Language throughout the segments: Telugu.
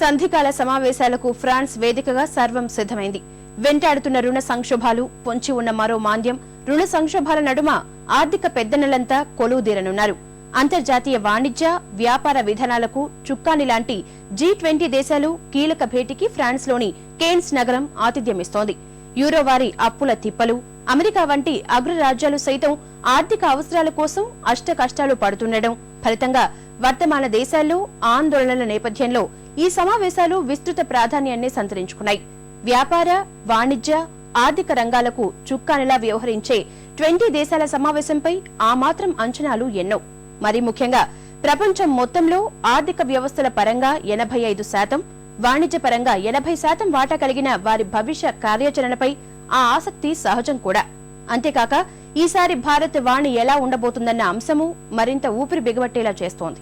సంధికాల సమావేశాలకు ఫ్రాన్స్ వేదికగా సర్వం సిద్ధమైంది. వెంటాడుతున్న రుణ సంక్షోభాలు పొంచి ఉన్న మరో మాంద్యం రుణ సంక్షోభాల నడుమ ఆర్థిక పెద్దనలంతా కొలువుదీరనున్నారు. అంతర్జాతీయ వాణిజ్య వ్యాపార విధానాలకు చుక్కాని లాంటి జీ ట్వంటీ దేశాలు కీలక భేటీకి ఫ్రాన్స్లోని కేన్స్ నగరం ఆతిథ్యమిస్తోంది. యూరో వారి అప్పుల తిప్పలు అమెరికా వంటి అగ్రరాజ్యాలు సైతం ఆర్థిక అవసరాల కోసం అష్ట కష్టాలు పడుతుండడం ఫలితంగా వర్తమాన దేశాల్లో ఆందోళనల నేపథ్యంలో ఈ సమావేశాలు విస్తృత ప్రాధాన్యాన్ని సంతరించుకున్నాయి. వ్యాపార వాణిజ్య ఆర్థిక రంగాలకు చుక్కానిలా వ్యవహరించే ట్వంటీ దేశాల సమావేశంపై ఆ మాత్రం అంచనాలు ఎన్నో. మరి ముఖ్యంగా ప్రపంచం మొత్తంలో ఆర్థిక వ్యవస్థల పరంగా ఎనభై ఐదు శాతం వాణిజ్య పరంగా ఎనభై శాతం వాటా కలిగిన వారి భవిష్య కార్యాచరణపై ఆ ఆసక్తి సహజం కూడా. అంతేకాక ఈసారి భారత్ వాణి ఎలా ఉండబోతుందన్న అంశము మరింత ఊపిరి బిగబట్టేలా చేస్తోంది.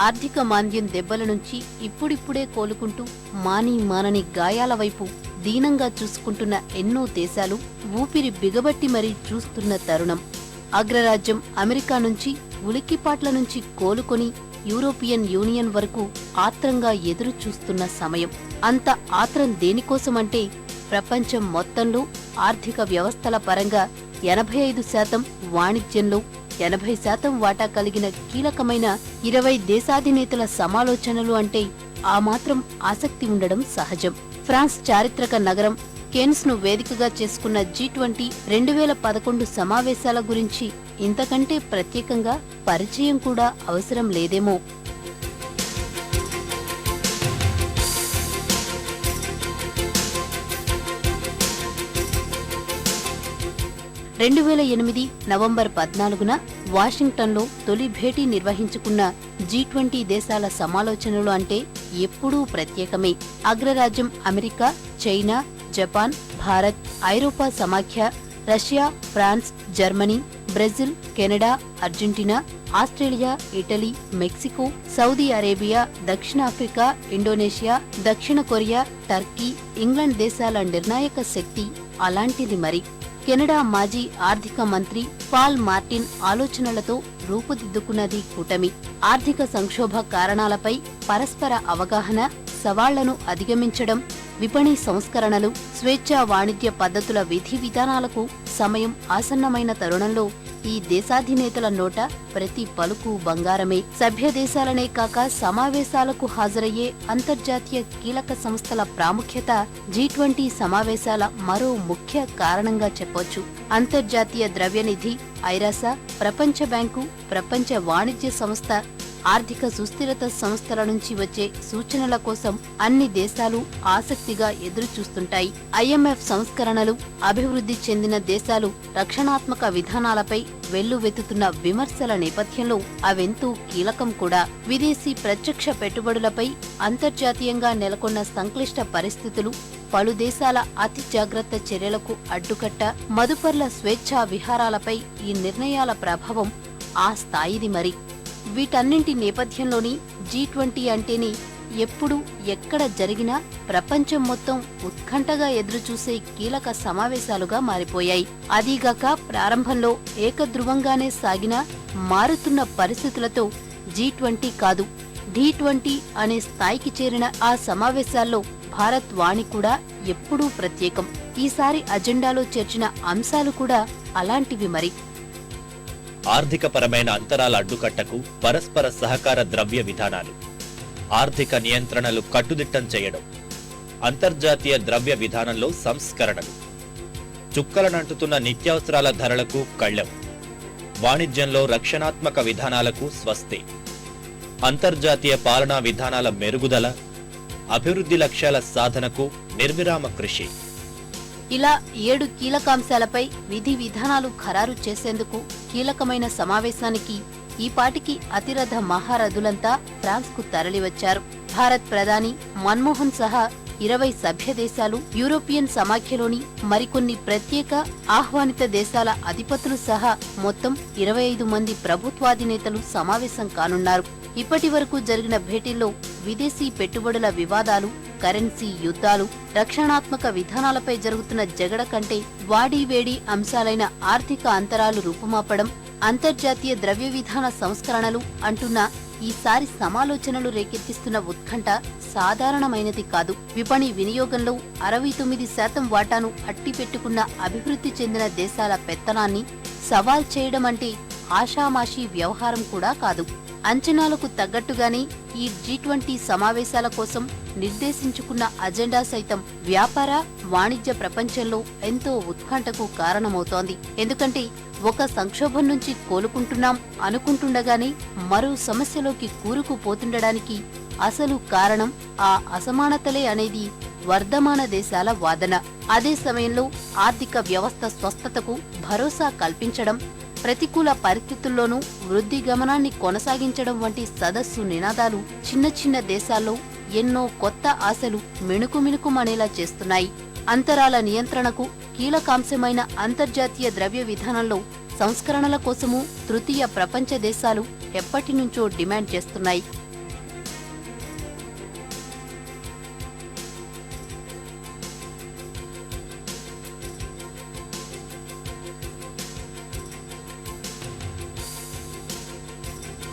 ఆర్థిక మాంద్యం దెబ్బల నుంచి ఇప్పుడిప్పుడే కోలుకుంటూ మాని మానని గాయాల వైపు దీనంగా చూసుకుంటున్న ఎన్నో దేశాలు ఊపిరి బిగబట్టి మరీ చూస్తున్న తరుణం. అగ్రరాజ్యం అమెరికా నుంచి ఉలిక్కిపాట్ల నుంచి కోలుకొని యూరోపియన్ యూనియన్ వరకు ఆత్రంగా ఎదురు చూస్తున్న సమయం. అంత ఆత్రం దేనికోసమంటే ప్రపంచం మొత్తంలో ఆర్థిక వ్యవస్థల పరంగా ఎనభై ఐదు శాతం వాణిజ్యంలో ఎనభై శాతం వాటా కలిగిన కీలకమైన ఇరవై దేశాధినేతల సమాలోచనలు అంటే ఆ మాత్రం ఆసక్తి ఉండడం సహజం. ఫ్రాన్స్ చారిత్రక నగరం కేన్స్ను వేదికగా చేసుకున్న జీ ట్వంటీ రెండు వేల పదకొండు సమావేశాల గురించి ఇంతకంటే ప్రత్యేకంగా పరిచయం కూడా అవసరం లేదేమో. రెండు వేల ఎనిమిది నవంబర్ పద్నాలుగున వాషింగ్టన్లో తొలి భేటీ నిర్వహించుకున్న జీ ట్వంటీ దేశాల సమాలోచనలు అంటే ఎప్పుడూ ప్రత్యేకమే. అగ్రరాజ్యం అమెరికా చైనా జపాన్ భారత్ ఐరోపా సమాఖ్య Russia France Germany Brazil Canada Argentina Australia Italy Mexico Saudi Arabia దక్షిణాఫ్రికా ఇండోనేషియా దక్షిణ కొరియా టర్కీ ఇంగ్లాండ్ దేశాల నిర్ణాయక శక్తి అలాంటిది మరి. కెనడా మాజీ ఆర్థిక మంత్రి పాల్ మార్టిన్ ఆలోచనలతో రూపుదిద్దుకున్నది కూటమి. ఆర్థిక సంక్షోభ కారణాలపై పరస్పర అవగాహన సవాళ్ళను అధిగమించడం విపణి సంస్కరణలు స్వేచ్ఛా వాణిజ్య పద్ధతుల విధి విధానాలకు సమయం ఆసన్నమైన తరుణంలో ఈ దేశాధినేతల నోట ప్రతి పలుకు బంగారమే. సభ్య దేశాలనే కాక సమావేశాలకు హాజరయ్యే అంతర్జాతీయ కీలక సంస్థల ప్రాముఖ్యత జీ ట్వంటీ సమావేశాల మరో ముఖ్య కారణంగా చెప్పొచ్చు. అంతర్జాతీయ ద్రవ్యనిధి ఐరాస ప్రపంచ బ్యాంకు ప్రపంచ వాణిజ్య సంస్థ ఆర్థిక సుస్థిరత సంస్థల నుంచి వచ్చే సూచనల కోసం అన్ని దేశాలు ఆసక్తిగా ఎదురుచూస్తుంటాయి. ఐఎంఎఫ్ సంస్కరణలు అభివృద్ధి చెందిన దేశాలు రక్షణాత్మక విధానాలపై వెల్లువెత్తుతున్న విమర్శల నేపథ్యంలో అవెంతో కీలకం కూడా. విదేశీ ప్రత్యక్ష పెట్టుబడులపై అంతర్జాతీయంగా నెలకొన్న సంక్లిష్ట పరిస్థితులు పలు దేశాల అతి జాగ్రత్త చర్యలకు అడ్డుకట్ట మదుపర్ల స్వేచ్ఛా విహారాలపై ఈ నిర్ణయాల ప్రభావం ఆ స్థాయిది మరి. వీటన్నింటి నేపథ్యంలోని జీ ట్వంటీ అంటేనే ఎప్పుడు ఎక్కడ జరిగినా ప్రపంచం మొత్తం ఉత్కంఠగా ఎదురుచూసే కీలక సమావేశాలుగా మారిపోయాయి. అదీగాక ప్రారంభంలో ఏకధ్రువంగానే సాగిన మారుతున్న పరిస్థితులతో జీ ట్వంటీ కాదు డి ట్వంటీ అనే స్థాయికి చేరిన ఆ సమావేశాల్లో భారత్ వాణి కూడా ఎప్పుడూ ప్రత్యేకం. ఈసారి అజెండాలో చేర్చిన అంశాలు కూడా అలాంటివి మరి. ఆర్థికపరమైన అంతరాల అడ్డుకట్టకు పరస్పర సహకార ద్రవ్య విధానాలు. ఆర్థిక నియంత్రణలు కట్టుదిట్టం చేయడం. అంతర్జాతీయ ద్రవ్య విధానంలో సంస్కరణలు. చుక్కలనంటుతున్న నిత్యావసరాల ధరలకు కళ్ళెం. వాణిజ్యంలో రక్షణాత్మక విధానాలకు స్వస్తి. అంతర్జాతీయ పాలనా విధానాల మెరుగుదల. అభివృద్ధి లక్ష్యాల సాధనకు నిర్విరామ కృషి. ఇలా ఏడు కీలకాంశాలపై విధి విధానాలు ఖరారు చేసేందుకు కీలకమైన సమావేశానికి ఈపాటికి అతిరథ మహారథులంతా ఫ్రాన్స్కు తరలివచ్చారు. భారత్ ప్రధాని మన్మోహన్ సహా ఇరవై సభ్య దేశాలు యూరోపియన్ సమాఖ్యలోని మరికొన్ని ప్రత్యేక ఆహ్వానిత దేశాల అధిపతులు సహా మొత్తం ఇరవై ఐదు మంది ప్రభుత్వాధినేతలు సమావేశం కానున్నారు. ఇప్పటి వరకు జరిగిన భేటీల్లో విదేశీ పెట్టుబడుల వివాదాలు కరెన్సీ యుద్ధాలు రక్షణాత్మక విధానాలపై జరుగుతున్న జగడ కంటే వాడీవేడి అంశాలైన ఆర్థిక అంతరాలు రూపుమాపడం అంతర్జాతీయ ద్రవ్య విధాన సంస్కరణలు అంటున్న ఈసారి సమాలోచనలు రేకెత్తిస్తున్న ఉత్కంఠ సాధారణమైనది కాదు. విపణి వినియోగంలో అరవై తొమ్మిది శాతం వాటాను అట్టిపెట్టుకున్న అభివృద్ధి చెందిన దేశాల పెత్తనాన్ని సవాల్ చేయడం అంటే ఆషామాషీ వ్యవహారం కూడా కాదు. అంచనాలకు తగ్గట్టుగానే ఈ జీ ట్వంటీ సమావేశాల కోసం నిర్దేశించుకున్న అజెండా సైతం వ్యాపార వాణిజ్య ప్రపంచంలో ఎంతో ఉత్కంఠకు కారణమవుతోంది. ఎందుకంటే ఒక సంక్షోభం నుంచి కోలుకుంటున్నాం అనుకుంటుండగానే మరో సమస్యలోకి కూరుకుపోతుండడానికి అసలు కారణం ఆ అసమానతలే అనేది వర్ధమాన దేశాల వాదన. అదే సమయంలో ఆర్థిక వ్యవస్థ స్వస్థతకు భరోసా కల్పించడం ప్రతికూల పరిస్థితుల్లోనూ వృద్ధి గమనాన్ని కొనసాగించడం వంటి సదస్సు నినాదాలు చిన్న చిన్న దేశాల్లో ఎన్నో కొత్త ఆశలు మిణుకు మిణుకుమనేలా చేస్తున్నాయి. అంతరాల నియంత్రణకు కీలకాంశమైన అంతర్జాతీయ ద్రవ్య విధానంలో సంస్కరణల కోసము తృతీయ ప్రపంచ దేశాలు ఎప్పటినుంచో డిమాండ్ చేస్తున్నాయి.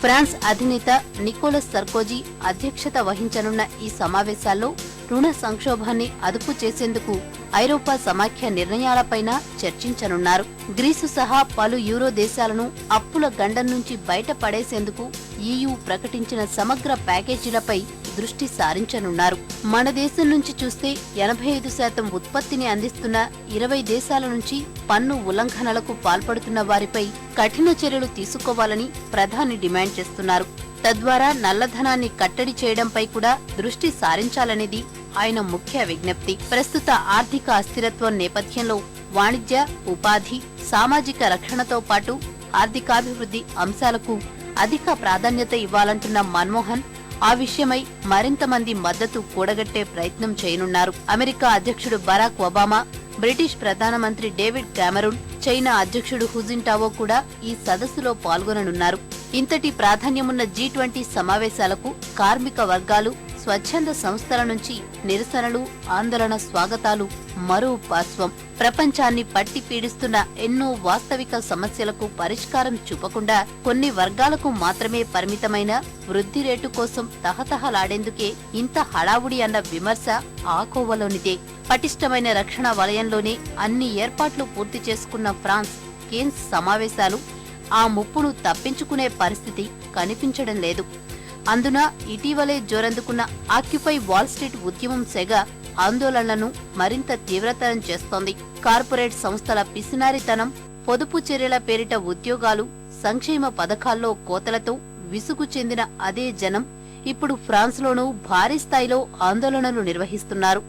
ఫ్రాన్స్ అధినేత నికోలస్ సర్కోజీ అధ్యక్షత వహించనున్న ఈ సమావేశాల్లో రుణ సంక్షోభాన్ని అదుపు చేసేందుకు ఐరోపా సమాఖ్య నిర్ణయాలపైన చర్చించనున్నారు. గ్రీసు సహా పలు యూరో దేశాలను అప్పుల గండం నుంచి బయటపడేసేందుకు ఈయూ ప్రకటించిన సమగ్ర ప్యాకేజీలపై దృష్టి సారించనున్నారు. మన దేశం నుంచి చూస్తే ఎనభై ఐదు శాతం ఉత్పత్తిని అందిస్తున్న ఇరవై దేశాల నుంచి పన్ను ఉల్లంఘనలకు పాల్పడుతున్న వారిపై కఠిన చర్యలు తీసుకోవాలని ప్రధాని డిమాండ్ చేస్తున్నారు. తద్వారా నల్లధనాన్ని కట్టడి చేయడంపై కూడా దృష్టి సారించాలనేది ఆయన ముఖ్య విజ్ఞప్తి. ప్రస్తుత ఆర్థిక అస్థిరత్వం నేపథ్యంలో వాణిజ్య ఉపాధి సామాజిక రక్షణతో పాటు ఆర్థికాభివృద్ధి అంశాలకు అధిక ప్రాధాన్యత ఇవ్వాలంటున్న మన్మోహన్ ఆ విషయమై మరింత మంది మద్దతు కూడగట్టే ప్రయత్నం చేయనున్నారు. అమెరికా అధ్యక్షుడు బరాక్ ఒబామా బ్రిటిష్ ప్రధానమంత్రి డేవిడ్ క్యామరూన్ చైనా అధ్యక్షుడు హుజింటావో కూడా ఈ సదస్సులో పాల్గొననున్నారు. ఇంతటి ప్రాధాన్యమున్న జీ ట్వంటీ సమావేశాలకు కార్మిక వర్గాలు స్వచ్ఛంద సంస్థల నుంచి నిరసనలు ఆందోళన స్వాగతాలు మరో పార్శ్వం. ప్రపంచాన్ని పట్టి పీడిస్తున్న ఎన్నో వాస్తవిక సమస్యలకు పరిష్కారం చూపకుండా కొన్ని వర్గాలకు మాత్రమే పరిమితమైన వృద్ధి రేటు కోసం తహతహలాడేందుకే ఇంత హడావుడి అన్న విమర్శ ఆకోవలోనిదే పటిష్టమైన రక్షణ వలయంలోనే అన్ని ఏర్పాట్లు పూర్తి చేసుకున్న ఫ్రాన్స్ కేన్స్ సమావేశాలు ఆ ముప్పును తప్పించుకునే పరిస్థితి కనిపించడం లేదు. అందున ఇటీవలే జోరందుకున్న ఆక్యుపై వాల్ స్ట్రీట్ ఉద్యమం సెగ ఆందోళనలను మరింత తీవ్రతరం చేస్తోంది. కార్పొరేట్ సంస్థల పిసినారితనం పొదుపు చర్యల పేరిట ఉద్యోగాలు సంక్షేమ పథకాల్లో కోతలతో విసుగు చెందిన అదే జనం ఇప్పుడు ఫ్రాన్స్లోనూ భారీ స్థాయిలో ఆందోళనలు నిర్వహిస్తున్నారు.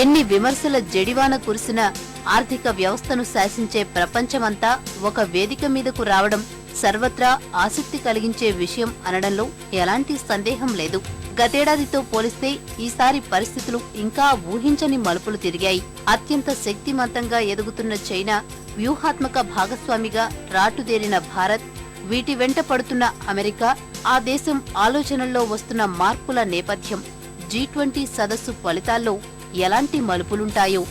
ఎన్ని విమర్శల జడివాన కురిసిన ఆర్థిక వ్యవస్థను శాసించే ప్రపంచమంతా ఒక వేదిక మీదకు రావడం సర్వత్రా ఆసక్తి కలిగించే విషయం అనడంలో ఎలాంటి సందేహం లేదు. గతేడాదితో పోలిస్తే ఈసారి పరిస్థితులు ఇంకా ఊహించని మలుపులు తిరిగాయి. అత్యంత శక్తిమంతంగా ఎదుగుతున్న చైనా వ్యూహాత్మక భాగస్వామిగా రాటుదేరిన భారత్ వీటి వెంట పడుతున్న అమెరికా ఆ దేశం ఆలోచనల్లో వస్తున్న మార్పుల నేపథ్యం. జీ ట్వంటీ సదస్సు ఫలితాల్లో ఎలాంటి మలుపులుంటాయో